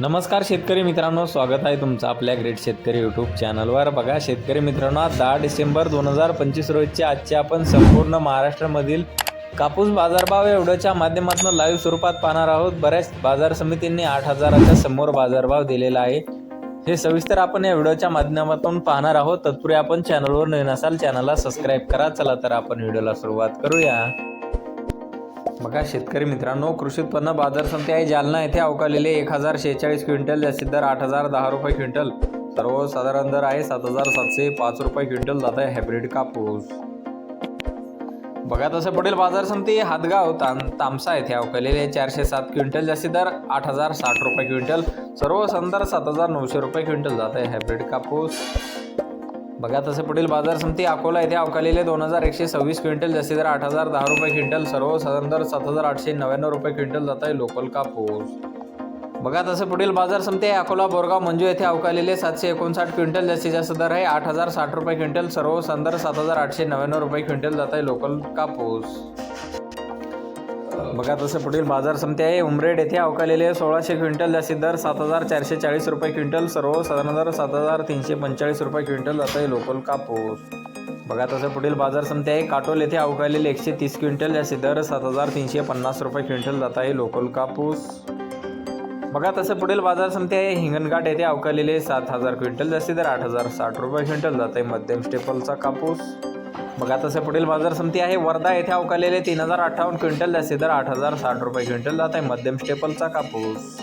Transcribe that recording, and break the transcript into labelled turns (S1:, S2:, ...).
S1: नमस्कार शेतकरी मित्रांनो स्वागत आहे तुमचं आपल्या ग्रेट शेतकरी यूट्यूब चॅनलवर बघा शेतकरी मित्रांनो दहा डिसेंबर दोन हजार पंचवीस रोजच्या आजचे आपण संपूर्ण महाराष्ट्रामधील कापूस बाजारभाव एवढ्याच्या माध्यमातून लाईव्ह स्वरूपात पाहणार आहोत. बऱ्याच बाजार समितींनी आठ हजाराच्या समोर बाजारभाव दिलेला आहे. हे सविस्तर आपण या व्हिडिओच्या माध्यमातून पाहणार आहोत. तत्पूर्वी आपण चॅनलवर नवीन असाल चॅनलला सबस्क्राईब करा. चला तर आपण व्हिडिओला सुरुवात करूया. बघा शेतकरी मित्रांनो कृषी उत्पन्न बाजार समिती आहे जालना येथे अवकालेले एक हजार शेहेचाळीस क्विंटल जास्तीत दर आठ हजार दहा रुपये क्विंटल. सर्वसाधारण दर आहे सात हजार सातशे पाच रुपये क्विंटल जात आहे हायब्रिड कापूस. बघा तसं पुढील बाजार समिती हातगाव ताम तामसा येथे अवकालेले चारशे सात क्विंटल जास्तीत दर आठ हजार साठ रुपये क्विंटल. सर्व संदर सात हजार नऊशे रुपये क्विंटल जात आहे हायब्रिड कापूस. बघा तसं पुढील बाजार समिती अकोला येथे अवकालेले दोन हजार एकशे सव्वीस क्विंटल जसे दर आठ हजार दहा रुपये क्विंटल सर्व साधारण सात हजार आठशे नव्याण्णव रुपये क्विंटल जात आहे लोकल कापूस. बघा तसं पुढील बाजार समिती आहे अकोला बोरगाव मंजू येथे अवकालेले सातशे एकोणसाठ क्विंटल जास्तीत जास्त दर आहे आठ हजार साठ रुपये क्विंटल सर्व संदर सात हजार आठशे नव्याण्णव रुपये क्विंटल जात आहे लोकल कापूस. बघा तसं पुढील बाजार समिती आहे. उमरेड येथे अवकालेले सोळाशे क्विंटल जास्तीत दर सात हजार चारशे चाळीस रुपये क्विंटल सर्व साधारण दर सात हजार तीनशे पंचेचाळीस रुपये क्विंटल जात आहे लोकल कापूस. बघा तसं पुढील बाजार समिती आहे. काटोल येथे अवकालेले एकशे तीस क्विंटल जास्तीत दर सात हजार तीनशे पन्नास रुपये क्विंटल जात आहे लोकल कापूस. बघा तसं पुढील बाजार समिती आहे. हिंगणघाट येथे अवकालेले सात हजार क्विंटल जास्तीत दर आठ हजार साठ रुपये क्विंटल जात आहे. मध्यम स्टेपलचा कापूस. बघा तसं पुढील बाजार समिती आहे. वर्धा येथे अवकालेले तीन हजार अठ्ठावन्न क्विंटल जास्ती दर आठ हजार साठ रुपये क्विंटल जात आहे. मध्यम स्टेपलचा कापूस.